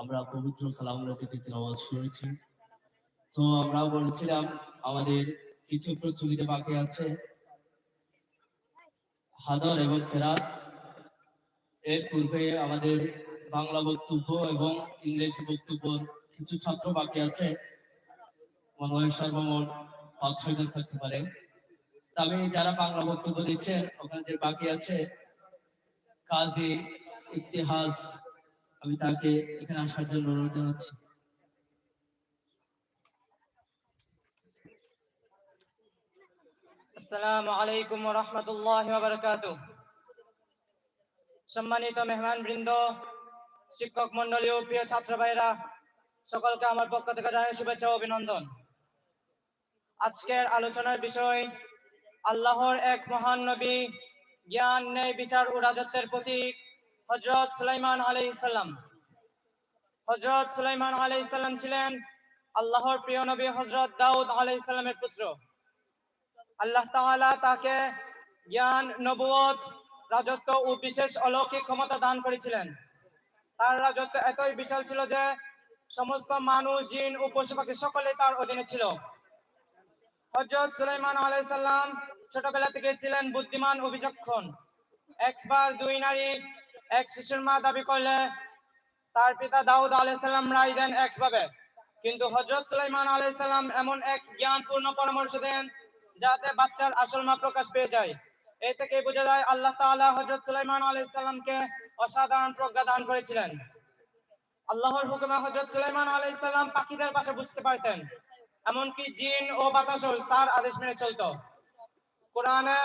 আমরা পবিত্র থেকে শুনেছি। তো বলেছিলাম, আমাদের কিছু বাকি আছে, হাদর এবং কেরাত এর পূর্বে আমাদের বাংলা বক্তব্য এবং ইংরেজি বক্তব্য কিছু ছাত্র বাকি আছে থাকতে পারে। তবে যারা বাংলা বক্তব্য দিচ্ছেন, ওখানে যে বাকি আছে, কাজী ইতিহাস, আমি তাকে এখানে আসার জন্য অনুরোধ জানাচ্ছি। আসসালামু আলাইকুম ওয়া রাহমাতুল্লাহি ওয়া বারাকাতুহু। সম্মানিত শিক্ষক মণ্ডলী ও প্রিয় ছাত্র ভাইরা সকলকে আমার পক্ষ থেকে জানাই শুভেচ্ছা ও অভিনন্দন। আজকের আলোচনার বিষয়, আল্লাহর এক মহান নবী, জ্ঞান, ন্যায়, বিচার ও রাজত্বের প্রতীক। হজরত সুলাইমান আলাইহিস সালাম। হজরত সুলাইমান আলাইহিস সালাম ছিলেন আল্লাহর প্রিয় নবী হজরত দাউদ আলাইহিস সালামের পুত্র। আল্লাহ তাআলা তাকে জ্ঞান নবুয়ত রাজত্ব ও বিশেষ অলৌকিক ক্ষমতা দান করেছিলেন। তার রাজত্ব এতই বিশাল ছিল যে সমস্ত মানুষ, জিন ও পশু পাখি সকলে তার অধীনে ছিল। হজরত সুলাইমান আলাইসাল্লাম ছোটবেলা থেকে ছিলেন বুদ্ধিমান ও বিচক্ষণ। একবার দুই নারী এক শিশুর মা দাবি করলে তার পিতা দাউদ আলাইহিস সালাম রায় দেন একভাবে। কিন্তু হজরত সুলাইমান আলাইহিস সালাম এমন এক জ্ঞানপূর্ণ পরামর্শ দেন যাতে বাচ্চার আসল মা প্রকাশ পেয়ে যায়। এই থেকে বোঝা যায় আল্লাহ তাআলা হযরত সুলাইমান আলাইহিস সালামকে অসাধারণ প্রজ্ঞা দান করেছিলেন। আল্লাহর হুকুমে হযরত সুলাইমান আলাইহিস সালাম পাখিদের ভাষা বুঝতে পারতেন, এমনকি জিন ও বাতাসও তার আদেশ মেনে চলতো। কোরআনে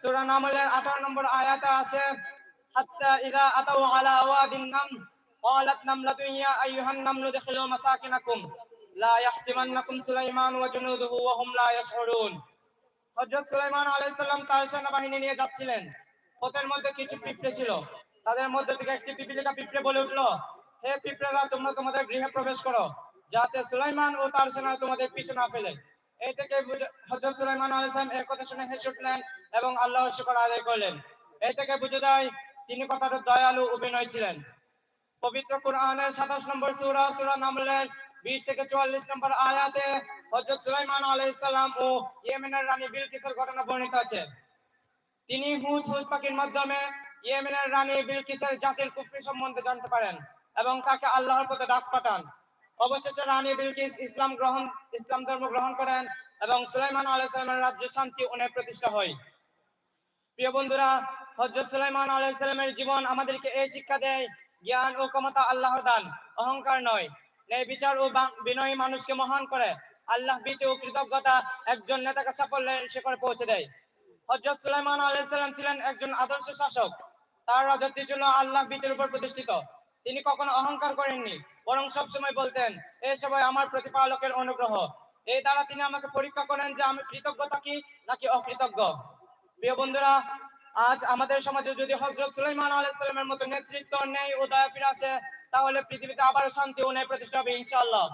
সূরা নামলের 18 নম্বর আয়াতে আছে হাত্তা ইযা আতাউ আলা ওয়াদিন নাম قالت نملة يا أيها النمل ادخلوا مساكنكم لا يحطمنكم سليمان وجنوده وهم لا يشعرون হযরত সুলাইমান আলাইহিস সালাম তার সেনাবাহিনী নিয়ে যাচ্ছিলেন পথের মধ্যে কিছু পিঁপড়ে ছিল তাদের মধ্যে থেকে একটি পিপিলিকা পিঁপড়ে বলে উঠলো হে পিঁপড়েরা তোমরা তোমাদের গৃহে প্রবেশ করো যাতে সুলাইমান ও তার সেনা তোমাদের পিছু না ফেলে এই থেকে বুঝে- হযরত সুলাইমান আলাইহিস সালাম এর কথা শুনে হেসে উঠলেন এবং আল্লাহর শুকর আদায় করলেন এই থেকে বুঝে যায় তিনি কতটা দয়ালু অভিনয় ছিলেন। পবিত্র কোরআনের 27 নম্বর সূরা সূরা নামলের 20 থেকে 44 নম্বর আয়াতে হযরত সুলাইমান আলাইহিস সালাম ও ইয়েমেনের রানী বিলকিসের ঘটনা বর্ণিত আছে। তিনি হুদ হুদ পাখির মাধ্যমে ইয়েমেনের রানী বিলকিসের জাতির কুফরি সম্বন্ধে জানতে পারেন এবং তাকে আল্লাহর পথে ডাক পাঠান। অবশেষে রানী বিলকিস ইসলাম গ্রহণ, ইসলাম ধর্ম গ্রহণ করেন এবং সুলাইমান আলাইহিস সালামের রাজ্যে শান্তি ন্যায় প্রতিষ্ঠা হয়। প্রিয় বন্ধুরা, হযরত সুলাইমান আলাইহিস সালামের জীবন আমাদেরকে এই শিক্ষা দেয়, জ্ঞান ও ক্ষমতা আল্লাহর দান, অহংকার নয়। ন্যায় বিচার ও বিনয়ী মানুষকে মহান করে, আল্লাহ ভীতি ও কৃতজ্ঞতা একজন নেতাকে সাফল্যের শিখরে পৌঁছে দেয়। হযরত সুলাইমান আলাইহিস সালাম ছিলেন একজন আদর্শ শাসক। তার রাজত্ব ছিল আল্লাহ ভীতির উপর প্রতিষ্ঠিত। তিনি কখনো অহংকার করেননি, বরং সবসময় বলতেন এই সবাই আমার প্রতিপালকের অনুগ্রহ। এই দ্বারা তিনি আমাকে পরীক্ষা করেন যে আমি কৃতজ্ঞ থাকি নাকি অকৃতজ্ঞ। প্রিয় বন্ধুরা, আজ আমাদের সমাজে যদি হজরত সুলাইমান আলাইহিস সালামের মতো নেতৃত্ব নেই ও দয়া ফিরে আসে তাহলে পৃথিবীতে আবার শান্তি ও ন্যায় প্রতিষ্ঠা হবে ইনশাআল্লাহ।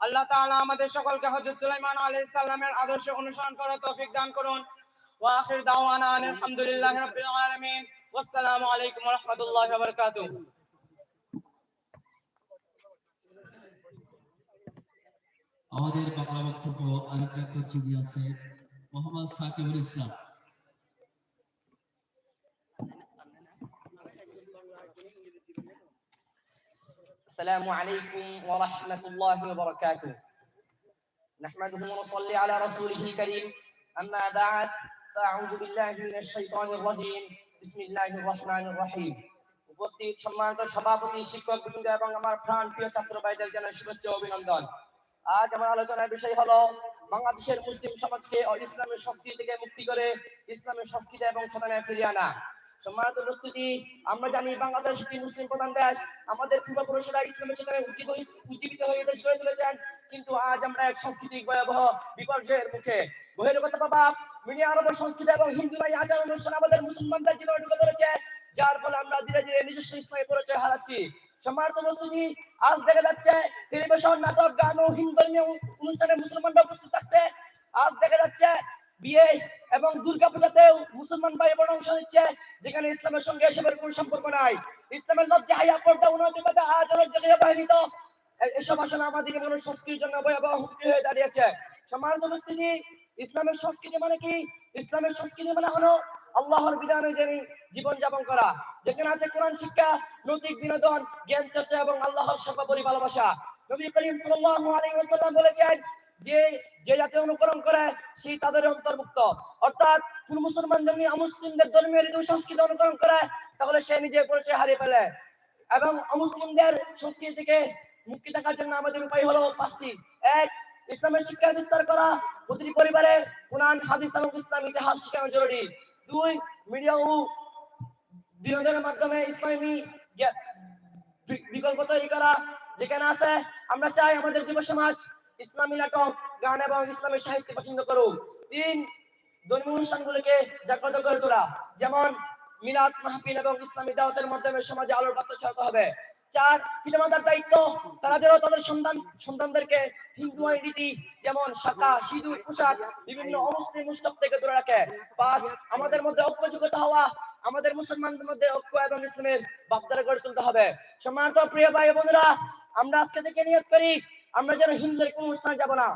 আল্লাহ তাআলা আমাদের সকলকে হযরত সুলাইমান আলাইহিস সালামের আদর্শ অনুসরণ করার তৌফিক দান করুন। ওয়া আখির দাওয়ানা আনিল হামদুলিল্লাহি রাব্বিল আলামিন। ওয়াসসালামু আলাইকুম ওয়া রাহমাতুল্লাহি ওয়া বারাকাতুহু। আমাদের বাংলা বক্তব্য আরেকজন প্রতিযোগী আছে, মোহাম্মদ সাকিবুল ইসলাম। السلام عليكم ورحمة الله وبركاته نحمده ونصلي على رسوله الكريم أما بعد فأعوذ بالله من الشيطان الرجيم بسم الله الرحمن الرحيم উপস্থিত সম্মানিত সভাপতি শিক্ষক বৃন্দ এবং আমার প্রাণ প্রিয় ছাত্র ভাইদের জানাই শুভেচ্ছা ও অভিনন্দন আজ আমার আলোচনার বিষয় হলো বাংলাদেশের মুসলিম সমাজকে ও ইসলামের সংস্কৃতি থেকে মুক্তি করে ইসলামের সংস্কৃতি এবং সদানে ফিরিয়ে আনা সম্মানিত উপস্থিতি, আমরা জানি বাংলাদেশ একটি মুসলিম প্রধান দেশ। আমাদের পূর্বপুরুষরা ইসলামের চেতনায় উজ্জীবিত হয়ে দেশ গড়ে তুলেছেন। কিন্তু আজ আমরা এক সাংস্কৃতিক ভয়াবহ বিপর্যয়ের মুখে। বহির্গত প্রভাব মিডিয়া আরব সংস্কৃতি এবং হিন্দু নাই আচার অনুষ্ঠান আমাদের মুসলমানদের জীবনে ঢুকে পড়েছে, যার ফলে আমরা ধীরে ধীরে নিজস্ব ইসলামী পরিচয় হারাচ্ছি। সম্মানিত উপস্থিতি, আজ দেখা যাচ্ছে টেলিভিশন, নাটক, গান ও হিন্দু ধর্মীয় অনুষ্ঠানে মুসলমানরা উপস্থিত থাকতে। আজ দেখা যাচ্ছে বিয়ে এবং দুর্গা পূজাতেও মুসলমান ভাই অংশ নিচ্ছে, যেখানে ইসলামের সঙ্গে এসবের কোনো সম্পর্ক নাই। ইসলামের লজ্জা হাইয়া অনেক জায়গায় এসব আসলে আমাদের মানুষ সংস্কৃতির জন্য ভয়াবহ হুমকি হয়ে দাঁড়িয়েছে। উপস্থিতি, ইসলামের সংস্কৃতি মানে কি? ইসলামের সংস্কৃতি মানে হলো আল্লাহর বিধান জীবন যাপন করা, যেখানে আছে কোরআন, শিক্ষা, নৈতিক বিনোদন, জ্ঞান চর্চা এবং আল্লাহর সর্বোপরি ভালোবাসা। নবী করিম সাল্লাল্লাহু আলাইহি ওয়াসাল্লাম বলেছেন যে যে জাতি অনুকরণ করে, সেই তাদের অন্তর্ভুক্ত। অর্থাৎ কোন মুসলমান যদি অমুসলিমদের ধর্মীয় রীতি সংস্কৃতি অনুকরণ করে, তাহলে সে নিজের পরিচয় হারিয়ে ফেলে। এবং অমুসলিমদের সংস্কৃতি থেকে মুক্তি থাকার জন্য আমাদের উপায় হলো পাঁচটি। এক, ইসলামের শিক্ষার বিস্তার করা। প্রতিটি পরিবারে কোরআন, হাদিস এবং ইসলাম ইতিহাস শেখানো জরুরি। দুই, মিডিয়া ও বিনোদনের মাধ্যমে ইসলামী বিকল্প তৈরি করা। যেখানে আছে, আমরা চাই আমাদের যুব সমাজ ইসলামী নাটক, গান এবং ইসলামী সাহিত্য পছন্দ করুক তিন, ধর্মীয় অনুষ্ঠানগুলিকে জাগ্রত করে তোলা। যেমন মিলাদ মাহফিল এবং ইসলামী দাওয়াতের মাধ্যমে সমাজে আলোর বার্তা ছড়াতে হবে। চার পিতামাতার দায়িত্ব। তাদেরও তাদের সন্তান, সন্তানদেরকে হিন্দু আইন রীতি, যেমন শাখা, সিঁদুর, পোশাক, বিভিন্ন অমুসলিম উৎসব থেকে দূরে রাখে। পাঁচ, আমাদের মধ্যে ঐক্যযোগ্যতা হওয়া। আমাদের মুসলমানদের মধ্যে ঐক্য এবং ইসলামের বাপদারা গড়ে তুলতে হবে। সম্মানিত প্রিয় ভাই বোনেরা আমরা আজকে থেকে নিয়োগ করি আমরা যেন হিন্দুদের কোন অনুষ্ঠানে যাব না।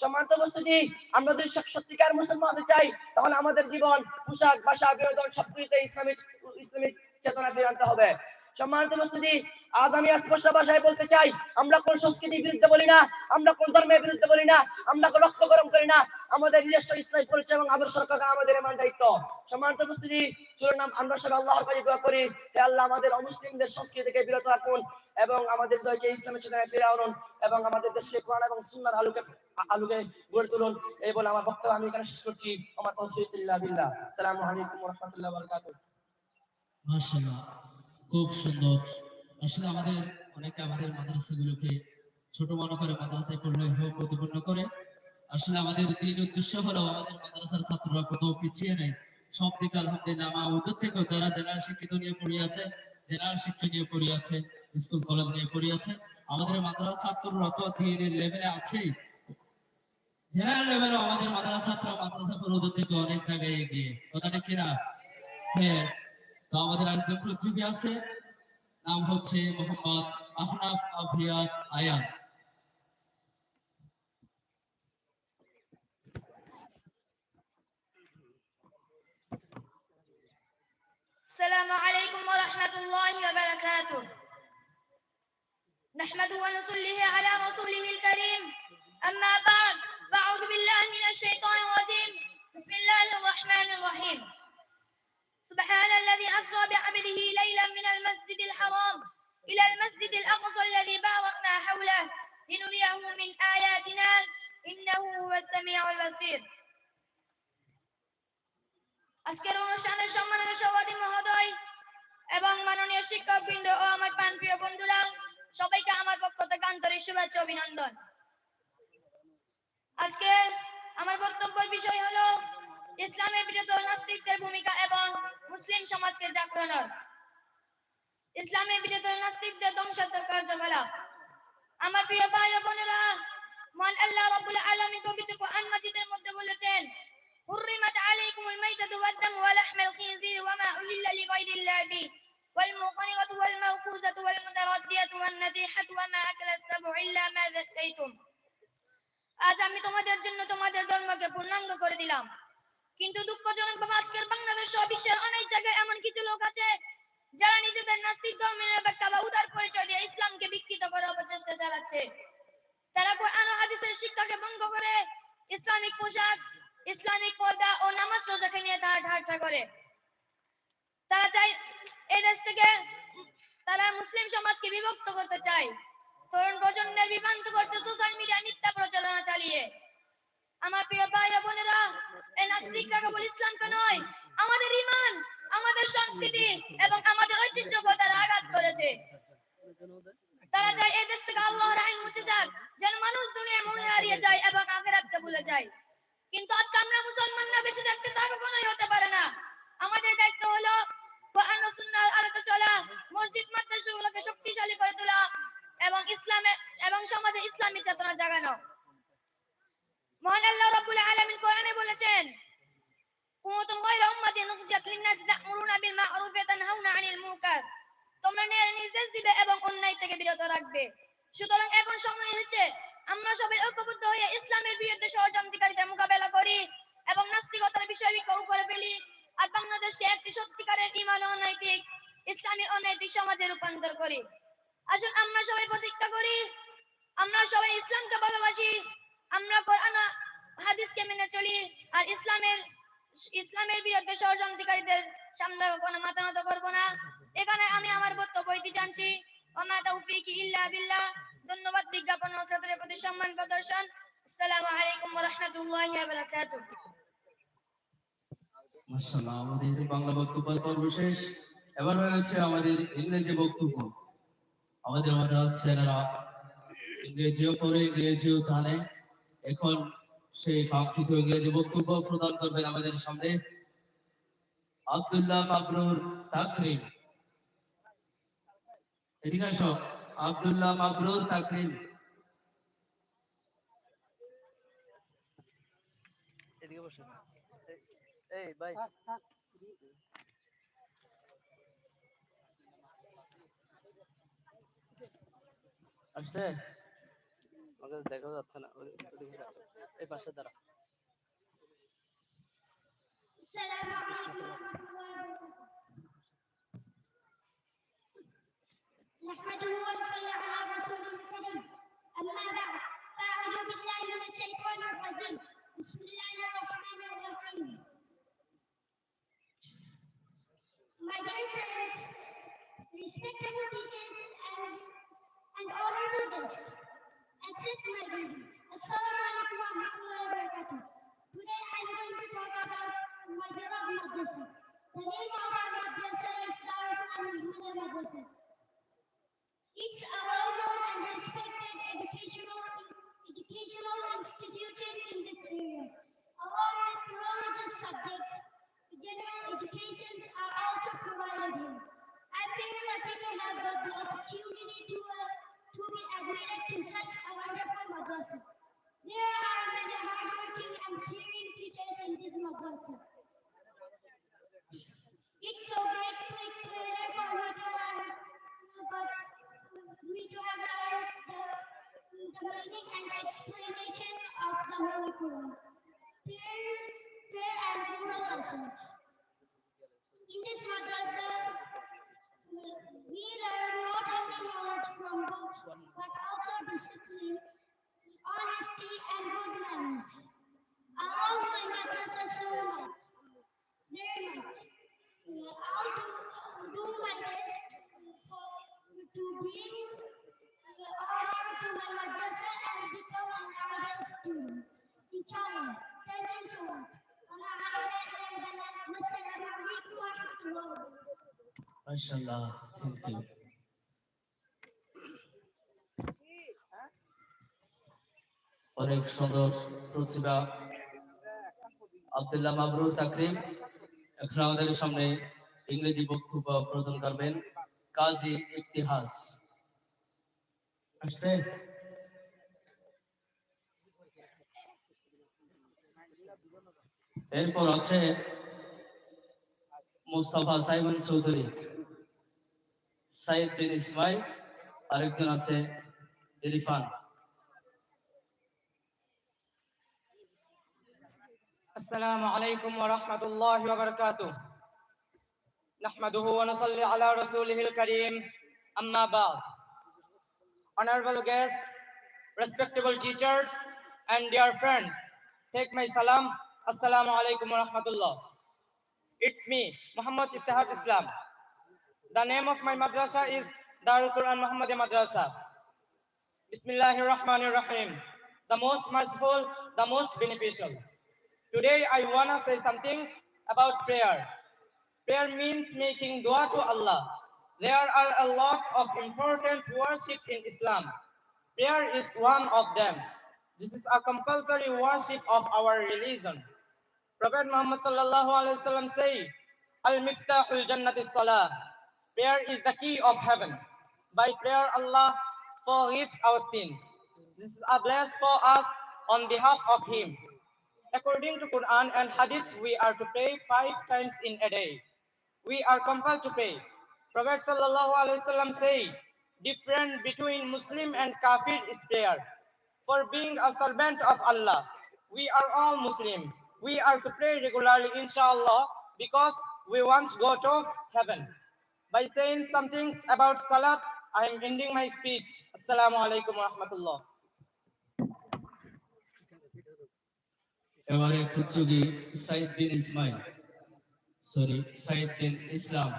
সম্মানিত উপস্থিতি, আমরা যদি সত্যিকার মুসলমান হতে চাই, তাহলে আমাদের জীবন, পোশাক, ভাষা, বিনোদন সবকিছুতে ইসলামিক ইসলামিক চেতনা ফিরে আনতে হবে। সম্মানিত উপস্থিতি, আজ আমি স্পষ্ট ভাষায় বলতে চাই, আমরা কোন সংস্কৃতির বিরুদ্ধে বলি না, আমরা কোন ধর্মের বিরুদ্ধে বলি না, আমরা রক্ত গরম করি না আমাদের নিজস্ব ইসলাম পরিচয় এবং আদর্শ রক্ষা করা আমাদের এমন দায়িত্ব। সম্মানিত উপস্থিতি, চলুন আম- আমরা সবাই আল্লাহর কাছে দোয়া করি। হে আল্লাহ, আমাদের অমুসলিমদের সংস্কৃতি থেকে বিরত রাখুন এবং আমাদের হৃদয়কে ইসলামের চেতনায় ফিরে আনুন এবং আমাদের দেশকে কোরআন এবং সুন্নাহর আলোকে আলোকে গড়ে তুলুন। এই বলে আমার বক্তব্য আমি এখানে শেষ করছি। আমার তৌফিক ইল্লা বিল্লাহ। আসসালামু আলাইকুম ওয়া রাহমাতুল্লাহি ওয়া বারাকাতুহু। মাশাআল্লাহ, খুব সুন্দর। আসলে আমাদের অনেকে আমাদের মাদ্রাসাগুলোকে ছোট মনে করে মাদ্রাসায় পড়লে প্রতিপন্ন করে আসলে আমাদের তিন উদ্দেশ্য হলো আমাদের মাদ্রাসার ছাত্ররা কোথাও পিছিয়ে নেই। সব দিকে আলহামদুলিল্লাহ আমার ওদের থেকেও যারা জেনারেল শিক্ষিত নিয়ে পড়ে আছে, জেনারেল শিক্ষা নিয়ে পড়ে আছে, স্কুল, কলেজ নিয়ে পড়ে আছে, আমাদের মাদ্রাসা ছাত্ররা তো দিনের লেভেলে আছেই। জেনারেল লেভেলে আমাদের মাদ্রাসা ছাত্র মাদ্রাসা ওদের থেকে অনেক জায়গায় এগিয়ে। কথাটা কিনা হ্যাঁ তো আমাদের আরেকজন প্রতিযোগী আছে, নাম হচ্ছে মোহাম্মদ আহনাফ আভিয়াত আয়ান। السلام عليكم ورحمة الله وبركاته. نحمده ونصلي على رسوله الكريم. أما بعد فأعوذ بالله من الشيطان الرجيم. بسم الله الرحمن الرحيم. سبحان الذي أسرى بعبده ليلا من المسجد الحرام إلى المسجد الأقصى الذي باركنا حوله لنريه من آياتنا. إنه هو السميع البصير. আজকের অনুষ্ঠানের সম্মানিত সভাপতি মহোদয় এবং মাননীয় শিক্ষকবৃন্দ ও আমার প্রাণপ্রিয় বন্ধুরা, সবাইকে আমার পক্ষ থেকে আন্তরিক শুভেচ্ছা অভিনন্দন। আজকে আমার বক্তব্যের বিষয় হলো ইসলামের বিরুদ্ধে নাস্তিকদের ভূমিকা এবং মুসলিম সমাজকে জাগরণ ইসলামের বিরুদ্ধে নাস্তিকদের ধ্বংসাত্মক কার্যকলাপ। আমার প্রিয় ভাই বোনেরা, মহান আল্লাহ রাব্বুল আলামিন পবিত্র কোরআন মাজিদের মধ্যে বলেছেন حرمت عليكم الميتة والدم ولحم الخنزير وما أهل لغير الله به والمنخنقة والموقوذة والمتردية والنزيحة وما أكل السبع إلا ما ذكيتم আজ আমি তোমাদের জন্য তোমাদের ধর্মকে পূর্ণাঙ্গ করে দিলাম কিন্তু দুঃখজনক ভাবে আজকের বাংলাদেশ সহ বিশ্বের অনেক জায়গায় এমন কিছু লোক আছে যারা নিজেদের নাস্তিক ধর্মের ব্যাখ্যা বা উদার পরিচয় দিয়ে ইসলামকে বিকৃত করার প্রচেষ্টা চালাচ্ছে তারা কোরআন ও হাদিসের শিক্ষাকে ভঙ্গ করে ইসলামিক পোশাক ইসলামিক পর্দা ও নামাজ রোজাকে নিয়ে তারা ঠাট্টা করে। তারা চাই এই দেশ থেকে তারা মুসলিম সমাজকে বিভক্ত করতে চায়। তরুণ প্রজন্মের বিভ্রান্ত করছে সোশ্যাল মিডিয়া মিথ্যা প্রচারণা চালিয়ে। আমার প্রিয় ভাই বোনেরা এই নাস্তিকরা কেবল ইসলামকে নয়, আমাদের ইমান, আমাদের সংস্কৃতি এবং আমাদের ঐতিহ্যকে তারা আঘাত করেছে। তারা চায় এই দেশ থেকে আল্লাহর আইন মুছে যাক, যেন মানুষ দুনিয়া মনে হারিয়ে যায় এবং আখেরাতকে ভুলে যায়। কিন্তু আজকে আমরা মুসলমানরা বেঁচে থাকতে তা কখনোই হতে পারে না। আমাদের দায়িত্ব হলো কোরআন ও সুন্নাহর আলোতে চলা, মসজিদ, মাদ্রাসাগুলোকে শক্তিশালী করে তোলা এবং ইসলামে এবং সমাজে ইসলামী চেতনা জাগানো। মহান আল্লাহ রাব্বুল আলামিন কোরআনে বলেছেন কুনতুম গায়রা উম্মাতিন উখরিজাত লিন-নাস তা'মুরুনা বিল মা'রুফ ওয়া তানহাউনা 'আনিল মুনকার। তোমরা ন্যায়ের নির্দেশ দিবে এবং অন্যায় থেকে বিরত রাখবে। সুতরাং এখন সময় হয়েছে আমরা সবাই ঐক্যবদ্ধ হয়ে ইসলামের বিরুদ্ধে ষড়যন্ত্রকারীদের মোকাবেলা করি এবং নাস্তিকতার বিষয়কে উপরে ফেলি আর বাংলাদেশকে একটি সত্যিকারের ইমান ও নৈতিক ইসলামী ও নৈতিক সমাজে রূপান্তর করি। আসুন আমরা সবাই প্রতিজ্ঞা করি, আমরা সবাই ইসলামকে ভালোবাসি, আমরা কোরআন হাদিসকে মেনে চলি, আর ইসলামের ইসলামের বিরুদ্ধে ষড়যন্ত্রকারীদের সামনে কোনো মাথা নত করব না। এখানে আমি আমার বক্তব্য জানছি। ওমা তৌফিকি ইল্লা বিল্লাহ। ধন্যবাদ, বিজ্ঞাপন ও ছাত্রের প্রতি সম্মান প্রদর্শন। আসসালামু আলাইকুম ওয়া রাহমাতুল্লাহি ওয়া বারাকাতুহু মাশাআল্লাহ, আমাদের বাংলা বক্তব্য পর্ব শেষ। এবার হয়েছে আমাদের ইংরেজি বক্তব্য। আমাদের ইংরেজিও পড়ে ইংরেজিও জানে। এখন সেই কাঙ্ক্ষিত ইংরেজি বক্তব্য প্রদান করবেন আমাদের সামনে আব্দুল্লাহ মাবরুর তাকরিম। এদিকে আসো। আব্দুল্লাহ মাবরুর তাকরিম। এই ভাই। আসছে? আমাকে দেখা যাচ্ছে না। এই পাশে দাঁড়া। সালামু আলাইকুম। نحمده ونصلي على رسوله الكريم أما بعد فأعوذ بالله من الشيطان الرجيم بسم الله الرحمن الرحيم My dear friends, respectable teachers and, and honorable guests, accept my greetings. Assalamu alaikum wa rahmatullahi wa barakatuh. Today I'm going to talk about my beloved madrasa. The name of our madrasa is Darul Quran Muhammadiyya Madrasa. It's a well-known and respected educational educational institution in this area. Along with religious subjects, general educations are also provided here. I'm very lucky to have got the opportunity to uh, to be admitted to such a wonderful madrasa. There are many hardworking and caring teachers in this madrasa. It's so great ple- pleasure for me to have me to have learned the, the meaning and explanation of the Holy Quran. Prayer, prayer and moral lessons. In this madrasa, we learn not only knowledge from books, but also discipline, honesty, and good manners. I love my madrasa so much, very much. I'll do, do my best to bring honor to my madrasa and become an ideal student. Inshallah, thank you so much. MashaAllah, thank you. অনেক সুন্দর প্রতিভা আবদুল্লাহ মাবরুর তাকরিম এখন আমাদের সামনে ইংরেজি বক্তব্য প্রদান করবেন কাজী ইতিহাস। আসছে? এরপর আছে মুস্তাফা সাইমন চৌধুরী, সাইদ বিন ইসমাই আরেকজন আছে ইরিফান। আসসালামু আলাইকুম ওয়া রাহমাতুল্লাহি ওয়া বারাকাতুহু। نحمده ونصلي على رسوله الكريم أما بعد Honorable guests, respectable teachers, and dear friends, take my salam. Assalamu alaikum wa rahmatullah. It's me, Muhammad Ittihad Islam. The name of my madrasa is Darul Quran Muhammadiyya Madrasa. Bismillahir Rahmanir Rahim. The most merciful, the most beneficial. Today I wanna say something about prayer. Prayer means making dua to Allah. There are a lot of important worship in Islam. Prayer is one of them. This is a compulsory worship of our religion. Prophet Muhammad sallallahu alaihi wasallam say, "Al-miftahul jannati salah." Prayer is the key of heaven. By prayer, Allah forgives our sins. This is a bless for us on behalf of Him. According to Quran and Hadith, we are to pray five times in a day We are compelled to pray. Prophet sallallahu alaihi wasallam say, different between Muslim and Kafir is prayer. For being a servant of Allah, we are all Muslim. We are to pray regularly, inshallah, because we once go to heaven. By saying something about Salat, I am ending my speech. Assalamu alaikum wa rahmatullah. এবারে প্রতিযোগী সাইদ বিন Ismail Sorry Sayed Bin Islam.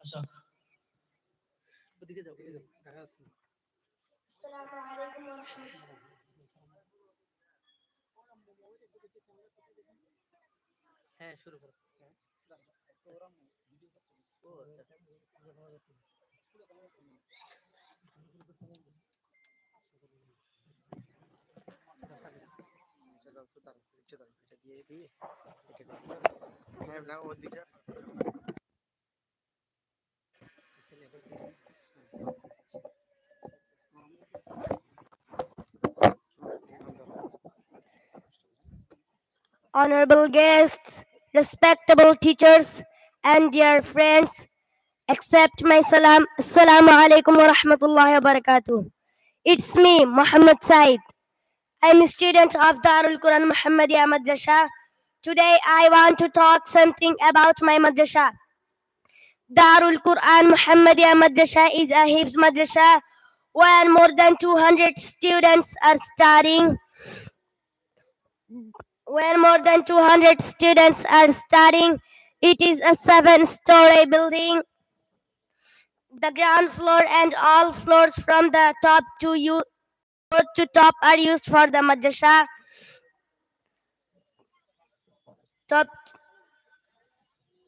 আচ্ছা। ওদিকে যাও ওদিকে যাও দেখা যাচ্ছে আসসালামু আলাইকুম ওয়া রাহমাতুল্লাহ। হ্যাঁ শুরু করো। ও আচ্ছা। হ্যাঁ না ওদিকে honorable guests, respectable teachers, and dear friends, accept my salam. Assalamu alaikum wa rahmatullahi wa barakatuh. It's me, Muhammad Said. I'm a student of Darul Quran Muhammadiyah Madrasa. Today I want to talk something about my madrasa. Darul Quran Muhammadiyah Madrasa is a Hifz Madrasa where more than 200 students are studying where more than 200 students are studying. It is a seven story building. The ground floor and all floors from the top to you to top are used for the madrasa. Top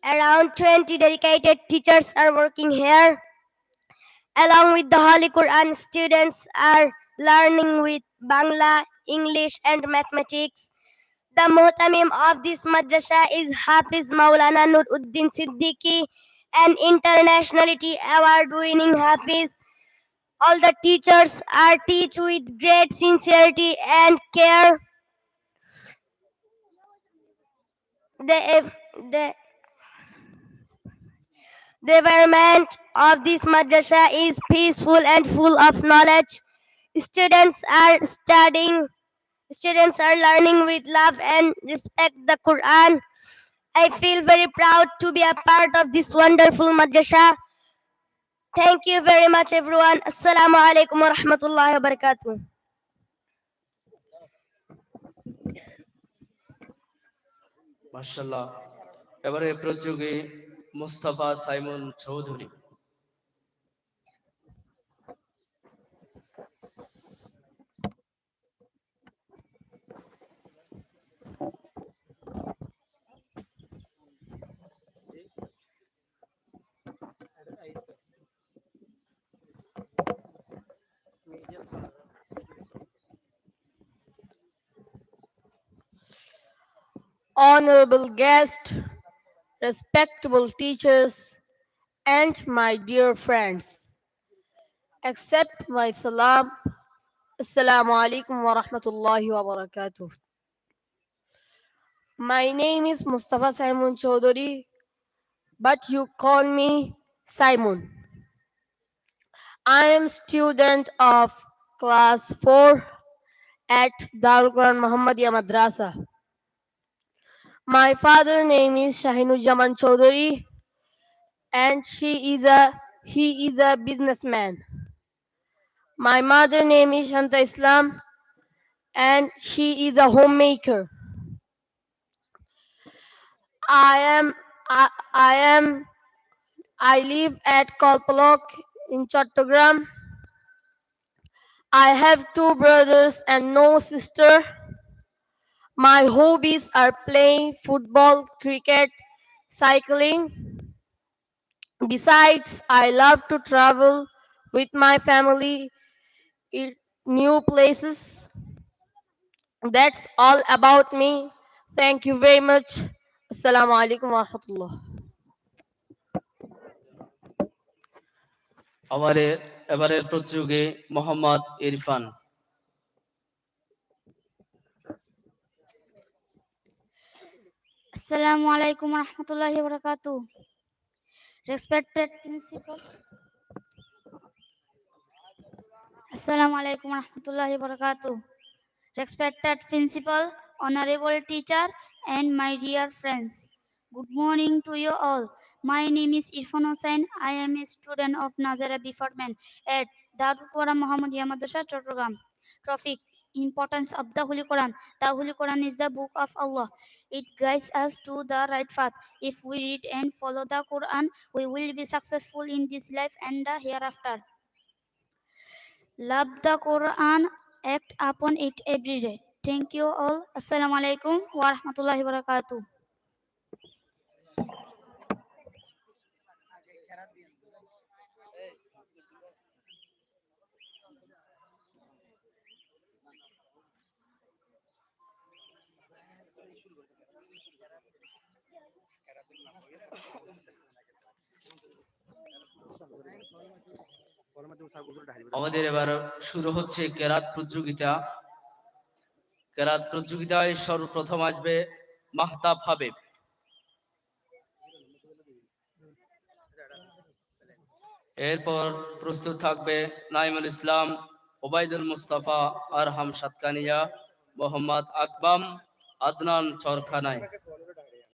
around 20 dedicated teachers are working here. Along with the Holy Quran, students are learning with Bangla, English, and mathematics. The Muhtamim of this madrasa is Hafiz Maulana Nur Uddin Siddiqui, an internationality award winning Hafiz. All the teachers are teach with great sincerity and care. The, the, the environment of this madrasa is peaceful and full of knowledge. Students are studying Students are learning with love and respect the Quran. I feel very proud to be a part of this wonderful madrasa. Thank you very much, everyone. Assalamu alaikum wa rahmatullahi wa barakatuh. মার্শাল্লাহ এবারে প্রতিযোগী Mostafa Simon Chowdhury honorable guests, respectable teachers, and my dear friends. Accept my salam. Assalamu alaikum wa rahmatullahi wa barakatuh. My name is Mustafa Simon Chaudhary, but you call me Simon. I am student of class 4 at Darul Quran Muhammadiyah Madrasa. My father name is Shahinujjaman Chaudhary and she is a he is a businessman. My mother name is Shanta Islam and she is a homemaker. I am I, I am I live at Kolpalok in Chattogram. I have two brothers and no sister. My hobbies are playing football, cricket, cycling. Besides, I love to travel with my family in new places. That's all about me. Thank you very much. Assalamu alaikum wa rahmatullah. আমারে এবারের প্রতিযোগী Mohammad Irfan Assalamu alaikum warahmatullahi wabarakatuh. Respected principal. Assalamu alaikum warahmatullahi wabarakatuh. Respected principal, honorable teacher, and my dear friends. Good morning to you all. My name is Irfan Hossain. I am a student of Nazara Department at Darul Quran Muhammadiyah Madrasa, Chattogram. Topic Importance of the Holy Quran. The Holy Quran is the book of Allah. It guides us to the right path. If we read and follow the Quran, we will be successful in this life and the hereafter. Love the Quran, act upon it every day. Thank you all. Assalamu alaikum wa rahmatullahi wa barakatuh. আমাদের এবার শুরু হচ্ছে কেরাত প্রতিযোগিতা। কেরাত প্রতিযোগিতায় সর্বপ্রথম আসবে মাহতাব হাবিব। এরপর প্রস্তুত থাকবে নাইমুল ইসলাম, ওবায়দুল মুস্তাফা, আরহাম সাতকানিয়া, মোহাম্মদ আকবাম, আদনান চরখানায়